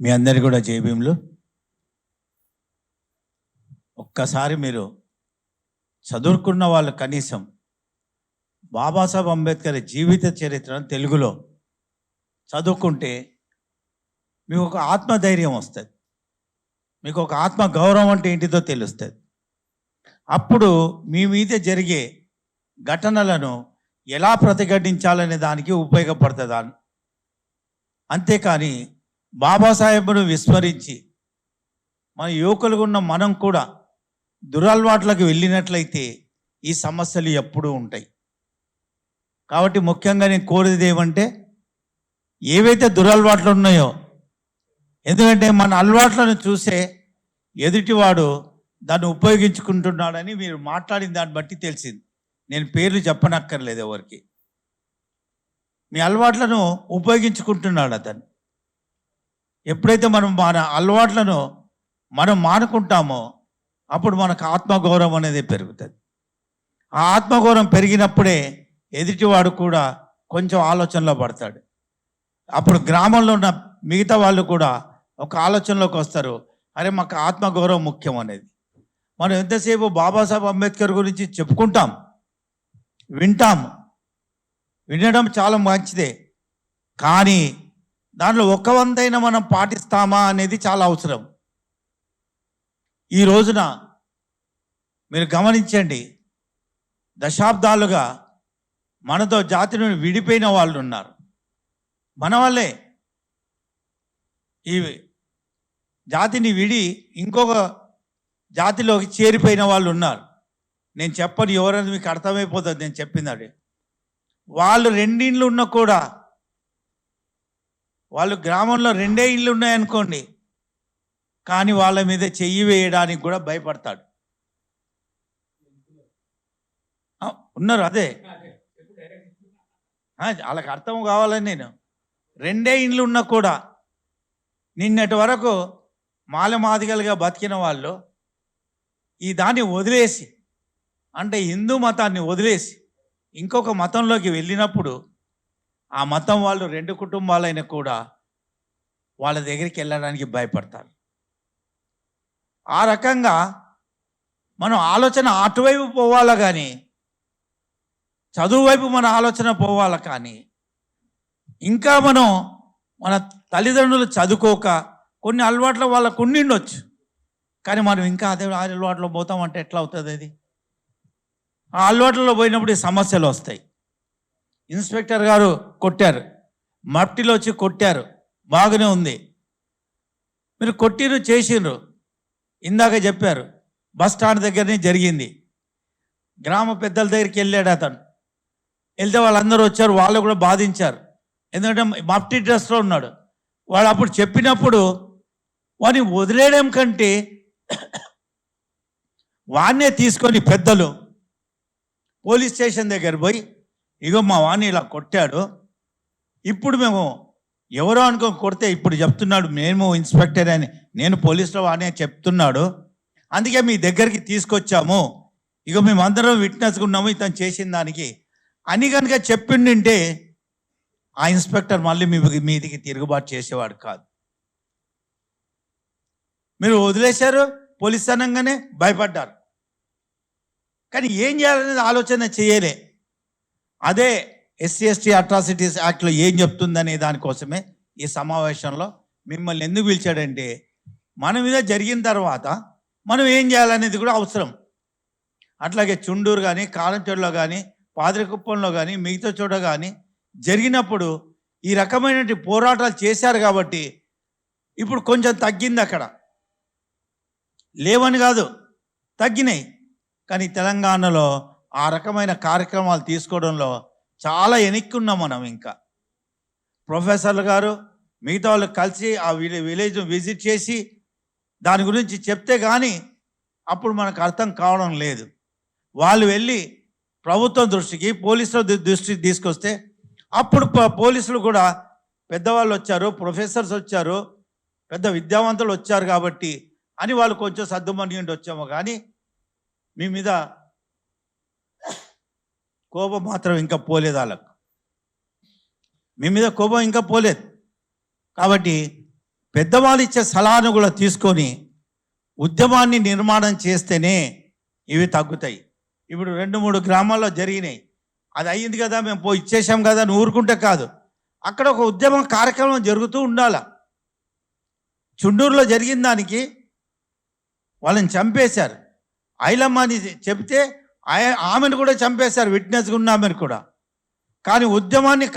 మీ అందరి కూడా జేబీంలు ఒక్కసారి మీరు చదువుకున్న వాళ్ళు కనీసం బాబాసాహెబ్ అంబేద్కర్ జీవిత చరిత్రను తెలుగులో చదువుకుంటే మీకు ఒక ఆత్మధైర్యం వస్తుంది. మీకు ఒక ఆత్మ గౌరవం అంటే ఏంటిదో తెలుస్తుంది. అప్పుడు మీ మీద జరిగే ఘటనలను ఎలా ప్రతిఘటించాలనే దానికి ఉపయోగపడుతుంది? అన్- అంతేకాని బాబాసాహెబ్ను విస్మరించి మన యువకులుగా ఉన్న మనం కూడా దురలవాట్లకు వెళ్ళినట్లయితే ఈ సమస్యలు ఎప్పుడూ ఉంటాయి. కాబట్టి ముఖ్యంగా నేను కోరేది ఏమంటే ఏవైతే దురలవాట్లు ఉన్నాయో ఎందుకంటే మన అలవాట్లను చూసే ఎదుటివాడు దాన్ని ఉపయోగించుకుంటున్నాడని మీరు మాట్లాడిన దాన్ని బట్టి తెలిసింది. నేను పేర్లు చెప్పనక్కర్లేదు ఎవరికి. మీ అలవాట్లను ఉపయోగించుకుంటున్నాడు అతను. ఎప్పుడైతే మనం మన అలవాట్లను మనం మానుకుంటామో అప్పుడు మనకు ఆత్మగౌరవం అనేది పెరుగుతుంది. ఆ ఆత్మగౌరవం పెరిగినప్పుడే ఎదుటివాడు కూడా కొంచెం ఆలోచనలో పడతాడు. అప్పుడు గ్రామంలో ఉన్న మిగతా వాళ్ళు కూడా ఒక ఆలోచనలోకి వస్తారు. అరే మాకు ఆత్మగౌరవం ముఖ్యం అనేది. మనం ఎంతసేపు బాబాసాహెబ్ అంబేద్కర్ గురించి చెప్పుకుంటాం వింటాం. వినడం చాలా మంచిదే. కానీ దాంట్లో ఒక్క వంతైనా మనం పాటిస్తామా అనేది చాలా అవసరం. ఈ రోజున మీరు గమనించండి దశాబ్దాలుగా మనతో జాతి నుండి విడిపోయిన వాళ్ళు ఉన్నారు. మన వాళ్ళే ఈ జాతిని విడి ఇంకొక జాతిలోకి చేరిపోయిన వాళ్ళు ఉన్నారు. నేను చెప్పని ఎవరని మీకు అర్థమైపోతుంది నేను చెప్పింది వాళ్ళు రెండిండ్లు ఉన్నా కూడా వాళ్ళు గ్రామంలో రెండే ఇళ్ళు ఉన్నాయనుకోండి కానీ వాళ్ళ మీద చెయ్యి వేయడానికి కూడా భయపడతాడు. ఉన్నారు అదే. వాళ్ళకి అర్థం కావాలని నేను. రెండే ఇండ్లు ఉన్నా కూడా నిన్నటి వరకు మాలమాదిగలుగా బతికిన వాళ్ళు ఈ దాన్ని వదిలేసి అంటే హిందూ మతాన్ని వదిలేసి ఇంకొక మతంలోకి వెళ్ళినప్పుడు ఆ మతం వాళ్ళు రెండు కుటుంబాలైనా కూడా వాళ్ళ దగ్గరికి వెళ్ళడానికి భయపడతారు. ఆ రకంగా మనం ఆలోచన అటువైపు పోవాలా కానీ చదువు వైపు మన ఆలోచన పోవాలా కానీ ఇంకా మనం మన తల్లిదండ్రులు చదువుకోక కొన్ని అలవాట్లు వాళ్ళకు ఉండిండొచ్చు కానీ మనం ఇంకా అదే అలవాట్లో పోతామంటే ఎట్లా అవుతుంది అది? ఆ అలవాట్లలో పోయినప్పుడు సమస్యలు వస్తాయి. ఇన్స్పెక్టర్ గారు కొట్టారు. మట్టిలో వచ్చి కొట్టారు. బాగానే ఉంది. మీరు కొట్టిరు చేసిండ్రు. ఇందాక చెప్పారు బస్ స్టాండ్ దగ్గరనే జరిగింది. గ్రామ పెద్దల దగ్గరికి వెళ్ళాడు అతను. వెళ్తే వాళ్ళందరూ వచ్చారు వాళ్ళు కూడా బాధించారు. ఎందుకంటే మఫ్టీ డ్రెస్లో ఉన్నాడు. వాడు అప్పుడు చెప్పినప్పుడు వాడిని వదిలేయడం కంటే వాడినే తీసుకొని పెద్దలు పోలీస్ స్టేషన్ దగ్గర పోయి ఇగో మా వాణి ఇలా కొట్టాడు. ఇప్పుడు మేము ఎవరో అనుకో కొడితే ఇప్పుడు చెప్తున్నాడు మేము ఇన్స్పెక్టర్ అని నేను పోలీసులో వాడినే చెప్తున్నాడు. అందుకే మీ దగ్గరికి తీసుకొచ్చాము. ఇక మేమందరం విట్నెస్గా ఉన్నాము ఇతను చేసిన దానికి. అని కనుక చెప్పిండింటే ఆ ఇన్స్పెక్టర్ మళ్ళీ మీ మీదికి తిరుగుబాటు చేసేవాడు కాదు. మీరు వదిలేశారు పోలీస్ అనగానే భయపడ్డారు. కానీ ఏం చేయాలనేది ఆలోచన చేయలే. అదే ఎస్సీ ఎస్టీ అట్రాసిటీస్ యాక్ట్లో ఏం చెప్తుందనే దానికోసమే ఈ సమావేశంలో మిమ్మల్ని ఎందుకు పిలిచాడంటే మన మీద జరిగిన తర్వాత మనం ఏం చేయాలనేది కూడా అవసరం. అట్లాగే చుండూరు కానీ కారంచెడులో కానీ పాదరికుప్పంలో కానీ మిగతా చోట కానీ జరిగినప్పుడు ఈ రకమైనటువంటి పోరాటాలు చేశారు కాబట్టి ఇప్పుడు కొంచెం తగ్గింది అక్కడ. లేవని కాదు తగ్గినాయి. కానీ తెలంగాణలో ఆ రకమైన కార్యక్రమాలు తీసుకోవడంలో చాలా వెనక్కున్నాం మనం ఇంకా. ప్రొఫెసర్లు గారు మిగతా వాళ్ళు కలిసి ఆ విలే విలేజ్ విజిట్ చేసి దాని గురించి చెప్తే కానీ అప్పుడు మనకు అర్థం కావడం లేదు. వాళ్ళు వెళ్ళి ప్రభుత్వం దృష్టికి పోలీసుల దృష్టికి తీసుకొస్తే అప్పుడు పోలీసులు కూడా పెద్దవాళ్ళు వచ్చారు ప్రొఫెసర్స్ వచ్చారు పెద్ద విద్యావంతులు వచ్చారు కాబట్టి అని వాళ్ళు కొంచెం సర్దుమణి వచ్చాము కానీ మీ మీద కోపం మాత్రం ఇంకా పోలేదు వాళ్ళకు. మీ మీద కోపం ఇంకా పోలేదు. కాబట్టి పెద్దవాళ్ళు ఇచ్చే సలహాను కూడా తీసుకొని ఉద్యమాన్ని నిర్మాణం చేస్తేనే ఇవి తగ్గుతాయి. ఇప్పుడు రెండు మూడు గ్రామాల్లో జరిగినాయి. అది అయ్యింది కదా మేము పోయి ఇచ్చేసాం కదా అని ఊరుకుంటే కాదు. అక్కడ ఒక ఉద్యమం కార్యక్రమం జరుగుతూ ఉండాల. చుండూరులో జరిగిన దానికి వాళ్ళని చంపేశారు. ఐలమ్మ అని చెప్తే ఆమెను కూడా చంపేశారు విట్నెస్గా ఉన్న ఆమెను కూడా. కానీ ఉద్యమాన్ని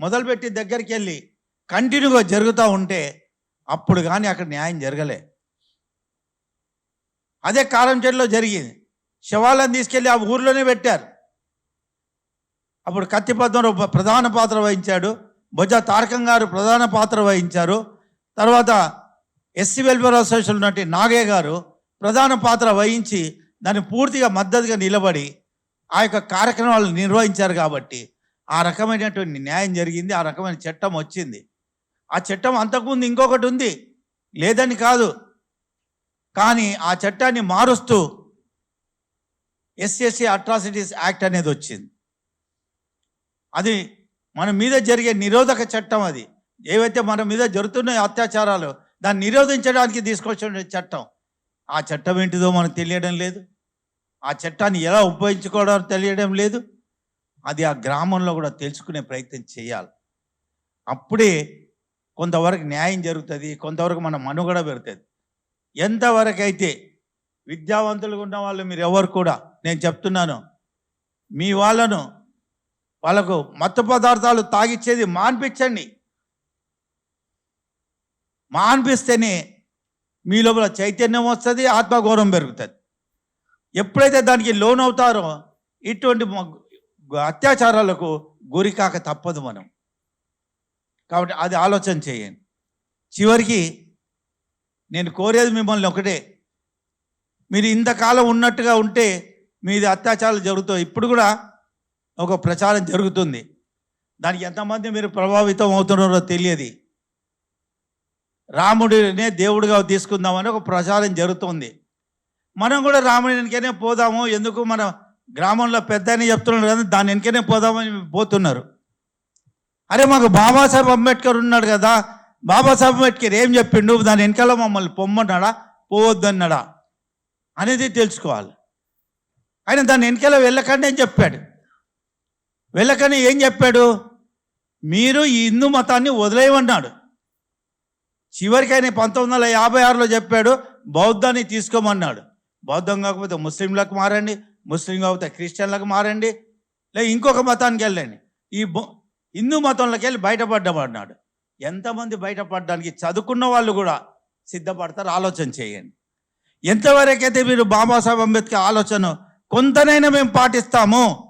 మొదలుపెట్టి దగ్గరికి వెళ్ళి కంటిన్యూగా జరుగుతూ ఉంటే అప్పుడు కానీ అక్కడ న్యాయం జరగలే. అదే కారంచెట్లో జరిగింది. శవాలను తీసుకెళ్ళి ఆ ఊర్లోనే పెట్టారు. అప్పుడు కత్తి పద్మరావు ప్రధాన పాత్ర వహించాడు. బొజ్జ తారకం గారు ప్రధాన పాత్ర వహించారు. తర్వాత ఎస్సీ వెల్ఫేర్ అసోసియేషన్ ఉన్నట్టు నాగయ్య గారు ప్రధాన పాత్ర వహించి దాన్ని పూర్తిగా మద్దతుగా నిలబడి ఆ యొక్క కార్యక్రమాలు నిర్వహించారు కాబట్టి ఆ రకమైనటువంటి న్యాయం జరిగింది ఆ రకమైన చట్టం వచ్చింది. ఆ చట్టం అంతకుముందు ఇంకొకటి ఉంది లేదని కాదు. కానీ ఆ చట్టాన్ని మారుస్తూ ఎస్ఎస్సి అట్రాసిటీస్ యాక్ట్ అనేది వచ్చింది. అది మన మీద జరిగే నిరోధక చట్టం అది. ఏవైతే మన మీద జరుగుతున్న అత్యాచారాలు దాన్ని నిరోధించడానికి తీసుకొచ్చిన చట్టం. ఆ చట్టం ఏంటిదో మనకు తెలియడం లేదు. ఆ చట్టాన్ని ఎలా ఉపయోగించుకోవడం తెలియడం లేదు. అది ఆ గ్రామంలో కూడా తెలుసుకునే ప్రయత్నం చేయాలి. అప్పుడే కొంతవరకు న్యాయం జరుగుతుంది కొంతవరకు మన మనుగడ పెరుగుతుంది. ఎంతవరకు అయితే విద్యావంతులుగా ఉన్న వాళ్ళు మీరు ఎవరు కూడా నేను చెప్తున్నాను మీ వాళ్ళను వాళ్ళకు మత్తు పదార్థాలు తాగిచ్చేది మాన్పించండి. మాన్పిస్తేనే మీ లోపల చైతన్యం వస్తుంది ఆత్మగౌరవం పెరుగుతుంది. ఎప్పుడైతే దానికి లోన్ అవుతారో ఇటువంటి అత్యాచారాలకు గురికాక తప్పదు మనం. కాబట్టి అది ఆలోచన చేయండి. చివరికి నేను కోరేది మిమ్మల్ని ఒకటే. మీరు ఇంతకాలం ఉన్నట్టుగా ఉంటే మీది అత్యాచారాలు జరుగుతాయి. ఇప్పుడు కూడా ఒక ప్రచారం జరుగుతుంది. దానికి ఎంతమంది మీరు ప్రభావితం అవుతున్నారో తెలియదు. రాముడినే దేవుడిగా తీసుకుందామని ఒక ప్రచారం జరుగుతుంది. మనం కూడా రాముడి వెనకనే పోదాము ఎందుకు మన గ్రామంలో పెద్ద అని చెప్తున్నారు కదా దాని వెనకనే పోదామని పోతున్నారు. అరే మాకు బాబాసాహెబ్ అంబేద్కర్ ఉన్నాడు కదా బాబాసాహెబ్ అంబేద్కర్ ఏం చెప్పిండు? దాని వెనకాల మమ్మల్ని పొమ్మన్నాడా పోవద్దన్నాడా? అనేది తెలుసుకోవాలి. ఆయన దాని వెనకాల వెళ్ళకండి అని చెప్పాడు. వెళ్ళకని ఏం చెప్పాడు? మీరు ఈ హిందూ మతాన్ని వదిలేయమన్నాడు. చివరికి ఆయన పంతొమ్మిది వందల యాభై ఆరులో చెప్పాడు బౌద్ధాన్ని తీసుకోమన్నాడు. బౌద్ధం కాకపోతే ముస్లింలకు మారండి ముస్లిం కాకపోతే క్రిస్టియన్లకు మారండి లే ఇంకొక మతానికి వెళ్ళండి. ఈ బొ- హిందూ మతంలోకి వెళ్ళి బయటపడ్డమన్నాడు ఎంతమంది బయటపడడానికి చదువుకున్న వాళ్ళు కూడా సిద్ధపడతారు ఆలోచన చేయండి. ఎంతవరకైతే మీరు బాబాసాహెబ్ అంబేద్కర్ ఆలోచన కొంతనైనా మేము పాటిస్తాము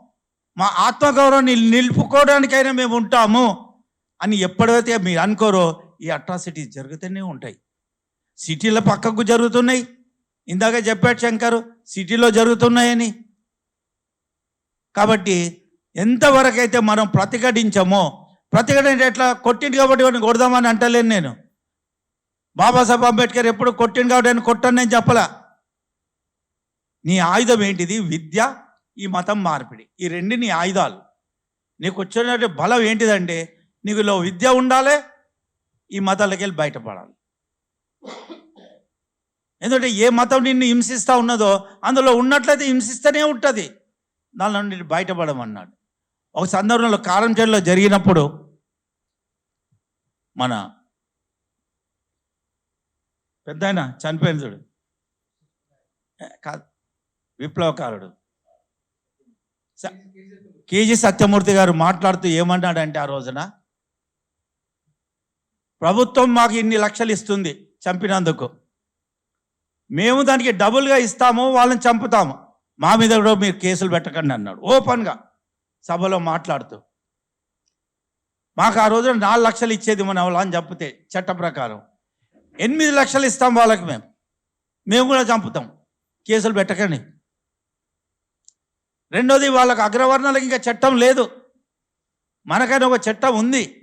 మా ఆత్మగౌరవాన్ని నిలుపుకోవడానికైనా మేము ఉంటాము అని ఎప్పుడైతే మీరు అనుకోరో ఈ అట్రాసిటీస్ జరుగుతూనే ఉంటాయి. సిటీల పక్కకు జరుగుతున్నాయి. ఇందాక చెప్పాడు శంకర్ సిటీలో జరుగుతున్నాయని. కాబట్టి ఎంతవరకైతే మనం ప్రతిఘటించామో ప్రతిఘటన ఎట్లా కొట్టింది కాబట్టి వాడిని కొడదామని అంటలేను నేను. బాబాసాహెబ్ అంబేద్కర్ ఎప్పుడు కొట్టింది కాబట్టి నేను కొట్టను నేను చెప్పలా. నీ ఆయుధం ఏంటిది? విద్య ఈ మతం మార్పిడి. ఈ రెండు నీ ఆయుధాలు. నీకు వచ్చినటువంటి బలం ఏంటిదంటే నీకు ఇలా విద్య ఉండాలి ఈ మతాలకి వెళ్ళి బయటపడాలి. ఎందుకంటే ఏ మతం నిన్ను హింసిస్తూ ఉన్నదో అందులో ఉన్నట్లయితే హింసిస్తూనే ఉంటుంది. దానిలో నుండి బయటపడమన్నాడు. ఒక సందర్భంలో కారంచేడులో జరిగినప్పుడు మన పెద్ద ఆయన చనిపోయిన చూడు. విప్లవకారుడు. స- కేజీ సత్యమూర్తి గారు మాట్లాడుతూ ఏమన్నాడంటే ఆ రోజున ప్రభుత్వం మాకు ఇన్ని లక్షలు ఇస్తుంది చంపినందుకు. మేము దానికి డబుల్గా ఇస్తాము వాళ్ళని చంపుతాము. మా మీద కూడా మీరు కేసులు పెట్టకండి అన్నాడు. ఓపెన్గా సభలో మాట్లాడుతూ. మాకు ఆ రోజున నాలుగు లక్షలు ఇచ్చేది మన వాళ్ళు అని చెప్తే చట్ట ప్రకారం. ఎనిమిది లక్షలు ఇస్తాం వాళ్ళకి మేము. మేము కూడా చంపుతాం. కేసులు పెట్టకండి. రెండోది వాళ్ళకు అగ్రవర్ణాలకు ఇంకా చట్టం లేదు. మనకైనా ఒక చట్టం ఉంది.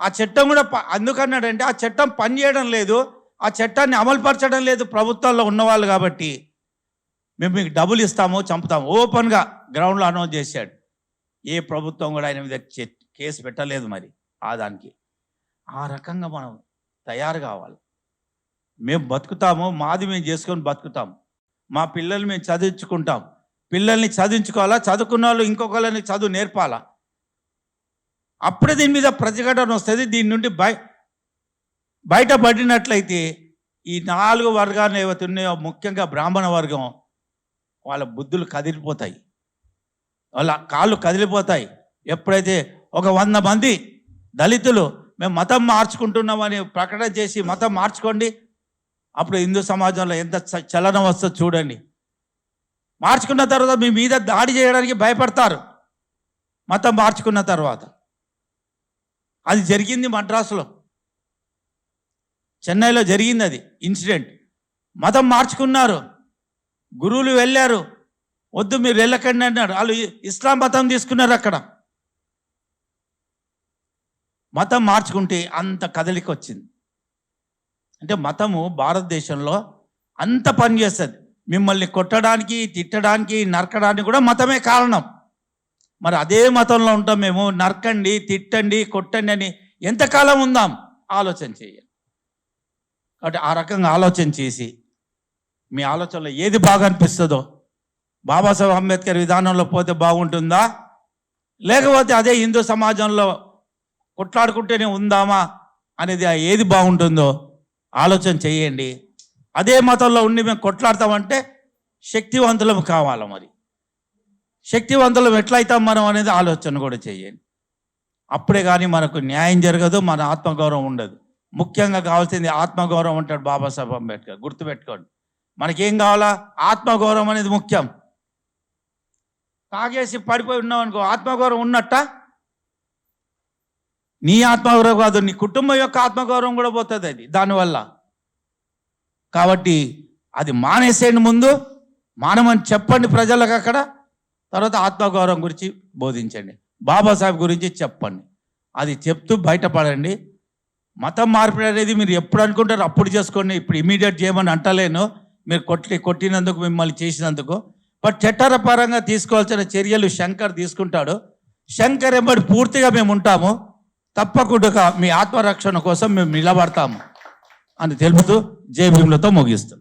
ఆ చట్టం కూడా ప- అందుకన్నాడంటే ఆ చట్టం పనిచేయడం లేదు ఆ చట్టాన్ని అమలుపరచడం లేదు ప్రభుత్వాల్లో ఉన్నవాళ్ళు కాబట్టి మేము మీకు డబ్బులు ఇస్తాము చంపుతాము. ఓపెన్గా గ్రౌండ్లో అనౌన్స్ చేశాడు. ఏ ప్రభుత్వం కూడా ఆయన మీద కేసు పెట్టలేదు మరి ఆ దానికి. ఆ రకంగా మనం తయారు కావాలి. మేము బతుకుతాము మాది మేము చేసుకొని బతుకుతాం మా పిల్లల్ని మేము చదివించుకుంటాం. పిల్లల్ని చదివించుకోవాలా? చదువుకున్న వాళ్ళు ఇంకొకళ్ళని చదువు నేర్పాలా? అప్పుడే దీని మీద ప్రతిఘటన వస్తుంది దీని నుండి బయ బయటపడినట్లయితే ఈ నాలుగు వర్గాలు ఏవైతే ఉన్నాయో ముఖ్యంగా బ్రాహ్మణ వర్గం వాళ్ళ బుద్ధులు కదిలిపోతాయి. వాళ్ళ కాళ్ళు కదిలిపోతాయి. ఎప్పుడైతే ఒక వంద మంది దళితులు మేము మతం మార్చుకుంటున్నామని ప్రకటన చేసి మతం మార్చుకోండి అప్పుడు హిందూ సమాజంలో ఎంత చ- చలనం వస్తుందో చూడండి. మార్చుకున్న తర్వాత మీ మీద దాడి చేయడానికి భయపడతారు. మతం మార్చుకున్న తర్వాత. అది జరిగింది మద్రాసులో. చెన్నైలో జరిగింది అది ఇన్సిడెంట్. మతం మార్చుకున్నారు. గురువులు వెళ్ళారు. వద్దు మీరు వెళ్ళకండి అన్నారు. వాళ్ళు ఇస్లాం మతం తీసుకున్నారు అక్కడ. మతం మార్చుకుంటే అంత కదలిక వచ్చింది. అంటే మతము భారతదేశంలో అంత పని చేస్తుంది మిమ్మల్ని కొట్టడానికి తిట్టడానికి నరకడానికి కూడా మతమే కారణం. మరి అదే మతంలో ఉంటాం మేము నరకండి తిట్టండి కొట్టండి అని ఎంతకాలం ఉందాం? ఆలోచన చేయాలి కాబట్టి ఆ రకంగా ఆలోచన చేసి మీ ఆలోచనలో ఏది బాగా అనిపిస్తుందో బాబాసాహెబ్ అంబేద్కర్ విధానంలో పోతే బాగుంటుందా? లేకపోతే అదే హిందూ సమాజంలో కొట్లాడుకుంటేనే ఉందామా? అనేది ఏది బాగుంటుందో ఆలోచన చేయండి. అదే మతంలో ఉండి మేము కొట్లాడతామంటే శక్తివంతులం కావాలి మరి. శక్తివంతులం ఎట్లయితాం మనం అనేది ఆలోచన కూడా చేయండి అప్పుడే కానీ మనకు న్యాయం జరగదు మన ఆత్మగౌరవం ఉండదు. ముఖ్యంగా కావాల్సింది ఆత్మగౌరవం అంటాడు బాబాసాహెబ్ అంబేద్కర్. గుర్తుపెట్టుకోండి. మనకేం కావాలా? ఆత్మగౌరవం అనేది ముఖ్యం. తాగేసి పడిపోయి ఉన్నావు అనుకో ఆత్మగౌరవం ఉన్నట్ట? నీ ఆత్మగౌరవం కాదు నీ కుటుంబం యొక్క ఆత్మగౌరవం కూడా పోతుంది అది దానివల్ల. కాబట్టి అది మానేసేయండి ముందు. మానమని చెప్పండి ప్రజలకు అక్కడ. తర్వాత ఆత్మగౌరవం గురించి బోధించండి. బాబాసాహెబ్ గురించి చెప్పండి. అది చెప్తూ బయటపడండి. మతం మార్పిడి అనేది మీరు ఎప్పుడు అనుకుంటారు అప్పుడు చేసుకోండి. ఇప్పుడు ఇమీడియట్ చేయమని అంటలేను. మీరు కొట్టి కొట్టినందుకు మిమ్మల్ని చేసినందుకు. బట్ చట్టపరంగా తీసుకోవాల్సిన చర్యలు శంకర్ తీసుకుంటాడు. శంకర్ ఎంబడి పూర్తిగా మేము ఉంటాము. తప్పకుండా మీ ఆత్మరక్షణ కోసం మేము నిలబడతాము అని తెలుపుతూ జై భీములతో ముగిస్తాం